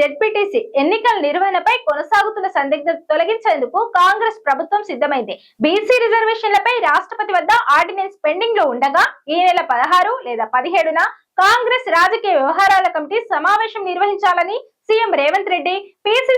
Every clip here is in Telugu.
జెడ్పీటీసీ ఎన్నికల నిర్వహణపై కొనసాగుతున్న సందిగ్ధత తొలగించేందుకు కాంగ్రెస్ ప్రభుత్వం సిద్ధమైంది. బీసీ రిజర్వేషన్లపై రాష్ట్రపతి వద్ద ఆర్డినెన్స్ పెండింగ్లో ఉండగా ఈ నెల పదహారు లేదా పదిహేడున కాంగ్రెస్ రాజకీయ వ్యవహారాల కమిటీ సమావేశం నిర్వహించాలని సీఎం రేవంత్ రెడ్డి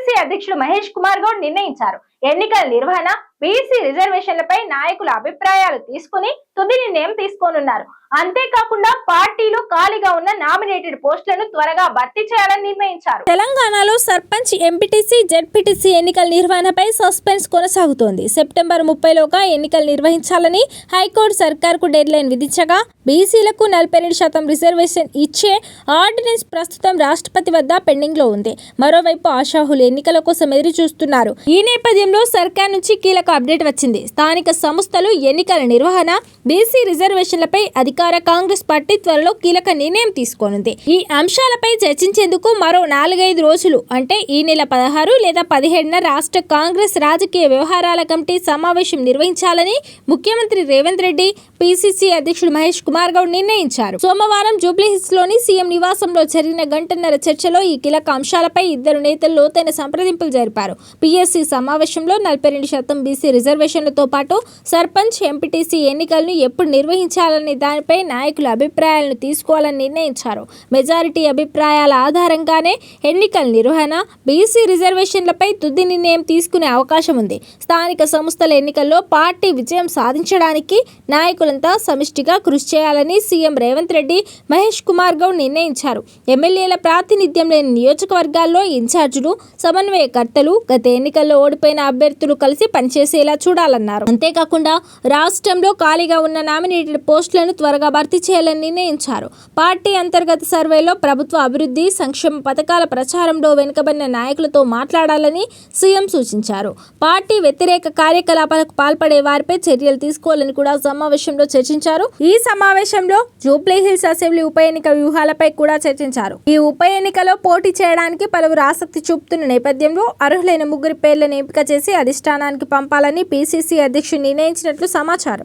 పిసిసి అధ్యక్షుడు మహేష్ కుమార్ గౌడ్ నిర్ణయించారు. ఎన్నికల నిర్వహణ బీసీ రిజర్వేషన్లపై నాయకుల అభిప్రాయాలు తీసుకుని తుది నిర్ణయం తీసుకోనున్నారు. అంతేకాకుండా పార్టీలు ఖాళీగా ఉన్న నామినేటెడ్ పోస్టులను త్వరగా భర్తీ చేయాలని నిర్ణయించారు. తెలంగాణలో సర్పంచ్ ఎంపీటీసీ జెడ్పీటీసీ ఎన్నికల నిర్వహణపై సస్పెన్స్ కొనసాగుతోంది. సెప్టెంబర్ ముప్పైలోగా ఎన్నికలు నిర్వహించాలని హైకోర్టు సర్కార్కు డెడ్లైన్ విధించగా బీసీలకు నలభై రెండు శాతం రిజర్వేషన్ ఇచ్చే ఆర్డినెన్స్ ప్రస్తుతం రాష్ట్రపతి వద్ద పెండింగ్లో ఉంది. మరోవైపు ఆశాహులు ఎన్నికల కోసం ఎదురు చూస్తున్నారు ఈ నేపథ్యంలో సర్కార్ నుంచి కీలక అప్డేట్ వచ్చింది. స్థానిక సంస్థలు ఎన్నికల నిర్వహణ బీసీ రిజర్వేషన్లపై అధికార కాంగ్రెస్ పార్టీ త్వరలో కీలక నిర్ణయం తీసుకోనుంది. ఈ అంశాలపై చర్చించేందుకు మరో నాలుగైదు రోజులు అంటే ఈ నెల పదహారు లేదా పదిహేడున రాష్ట్ర కాంగ్రెస్ రాజకీయ వ్యవహారాల కమిటీ సమావేశం నిర్వహించాలని ముఖ్యమంత్రి రేవంత్ రెడ్డి పిసిసి అధ్యక్షుడు మహేష్ కుమార్ గౌడ్ నిర్ణయించారు. సోమవారం జూబ్లీహిల్స్లోని సీఎం నివాసంలో జరిగిన గంటన్నర చర్చలో ఈ కీలక అంశాలపై ఇద్దరు నేతలు లోతైన సంప్రదింపులు జరిపారు. పీఎస్సీ సమావేశంలో నలభై రెండు శాతం బీసీ రిజర్వేషన్లతో పాటు సర్పంచ్ ఎంపీటీసీ ఎన్నికలను ఎప్పుడు నిర్వహించాలనే దానిపై నాయకుల అభిప్రాయాలను తీసుకోవాలని నిర్ణయించారు. మెజారిటీ అభిప్రాయాల ఆధారంగానే ఎన్నికల నిర్వహణ బీసీ రిజర్వేషన్లపై తుది నిర్ణయం తీసుకునే అవకాశం ఉంది. స్థానిక సంస్థల ఎన్నికల్లో పార్టీ విజయం సాధించడానికి నాయకులంతా సమిష్టిగా కృషి చేయాలని సీఎం రేవంత్ రెడ్డి మహేష్ కుమార్ గౌడ్ నిర్ణయించారు. ఎమ్మెల్యేల ప్రాతినిధ్యం లేని నియోజకవర్గాల్లో ఇన్ఛార్జీలు సమన్వయకర్తలు గత ఎన్నికల్లో ఓడిపోయిన అభ్యర్థులు కలిసి పనిచేసేలా చూడాలన్నారు. అంతేకాకుండా రాష్ట్రంలో ఖాళీగా ఉన్న నామినేటెడ్ పోస్టులను త్వరగా భర్తీ చేయాలని నిర్ణయించారు. పార్టీ అంతర్గత సర్వేలో ప్రభుత్వ అభివృద్ధి సంక్షేమ పథకాల ప్రచారంలో వెనుకబడిన నాయకులతో మాట్లాడాలని సీఎం సూచించారు. పార్టీ వ్యతిరేక కార్యకలాపాలకు పాల్పడే వారిపై చర్యలు తీసుకోవాలని కూడా సమావేశంలో చర్చించారు. ఈ సమావేశంలో జూబ్లీ హిల్స్ అసెంబ్లీ ఉప ఎన్నిక వ్యూహాలపై కూడా చర్చించారు. ఈ ఉప ఎన్నికలో పోటీ చేయడానికి పలువురు ఆసక్తి చూపుతున్న నేపథ్యంలో అర్హులైన ముగ్గురి పేర్లను ఎంపిక చేసి అధిష్టానానికి పంపాలని పీసీసీ అధ్యక్షుడు నిర్ణయించినట్లు సమాచారం.